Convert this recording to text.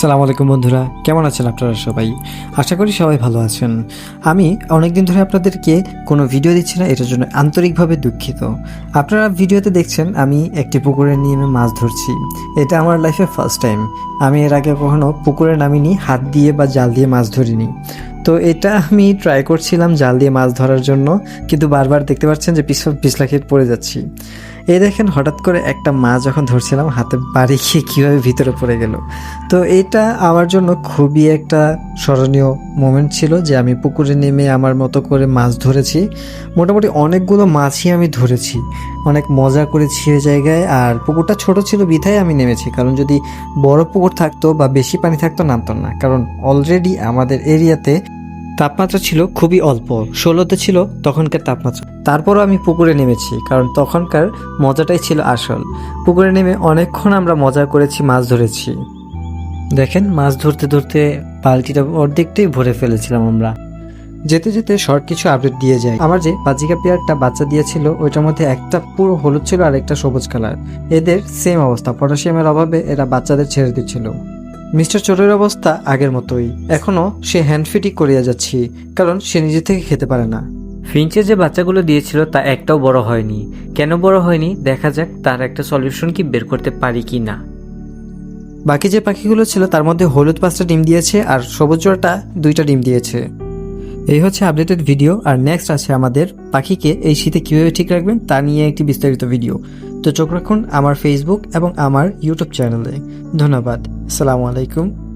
সালাম আলাইকুম বন্ধুরা, কেমন আছেন আপনারা সবাই? আশা করি সবাই ভালো আছেন। আমি অনেকদিন ধরে আপনাদেরকে কোনো ভিডিও দিচ্ছি না, এটার জন্য আন্তরিকভাবে দুঃখিত। আপনারা ভিডিওতে দেখছেন, আমি একটি পুকুরে নেমে মাছ ধরছি। এটা আমার লাইফে ফার্স্ট টাইম আমি এর আগে কখনো পুকুরে নামিনি, হাত দিয়ে বা জাল দিয়ে মাছ ধরিনি। তো এটা আমি ট্রাই করছিলাম জাল দিয়ে মাছ ধরার জন্য, কিন্তু বারবার দেখতে পাচ্ছেন যে পিছলা পিছলা খেয়ে পড়ে যাচ্ছি। এই দেখেন, হঠাৎ করে একটা মাছ যখন ধরছিলাম, হাতে বাড়ি খেয়ে কীভাবে ভিতরে পড়ে গেল। তো এটা আমার জন্য খুবই একটা স্মরণীয় মোমেন্ট ছিল যে আমি পুকুরে নেমে আমার মতো করে মাছ ধরেছি। মোটামুটি অনেকগুলো মাছই আমি ধরেছি। অনেক মজা করেছি ওই জায়গায়। আর পুকুরটা ছোট ছিল, বিধায় আমি নেমেছি। কারণ যদি বড় পুকুর থাকতো বা বেশি পানি থাকতো নামতাম না। কারণ অলরেডি আমাদের এরিয়াতে তাপমাত্রা ছিল খুবই অল্প। ষোলোতে ছিল তখনকার তাপমাত্রা। তারপরও আমি পুকুরে নেমেছি, কারণ তখনকার মজাটাই ছিল আসল। পুকুরে নেমে অনেকক্ষণ আমরা মজা করেছি, মাছ ধরেছি। দেখেন, মাছ ধরতে ধরতে বালতিটা অর্ধেকটাই ভরে ফেলেছিলাম আমরা। যেতে যেতে শর্ট কিছু আপডেট দিয়ে যায় আমার যে বাজিকা পেয়ারটা বাচ্চা দিয়েছিল, ওইটার মধ্যে একটা পুরো হলুদ ছিল আর একটা সবুজ কালার। এদের সেম অবস্থা, পটাশিয়ামের অভাবে এরা বাচ্চাদের ছেড়ে দিচ্ছিল। মিস্টার চোরের অবস্থা আগের মতোই। এখনও সে হ্যান্ডফিটই করিয়া যাচ্ছি, কারণ সে নিজে থেকে খেতে পারে না। ফিঞ্চে যে বাচ্চাগুলো দিয়েছিল তা একটাও বড় হয়নি। কেন বড় হয়নি? দেখা যাক তার একটা সলিউশন কি বের করতে পারি কি না। বাকি যে পাখিগুলো ছিল তার মধ্যে হলুদ পাঁচটা ডিম দিয়েছে আর সবুজ জোড়াটা দুইটা ডিম দিয়েছে। এই হচ্ছে আপডেটেড ভিডিও আর নেক্সট আছে আমাদের পাখিকে এই শীতে কীভাবে ঠিক রাখবেন তা নিয়ে একটি বিস্তারিত ভিডিও তো চোখ রাখুন আমার ফেসবুক এবং আমার ইউটিউব চ্যানেলে ধন্যবাদ। সালামু আলাইকুম।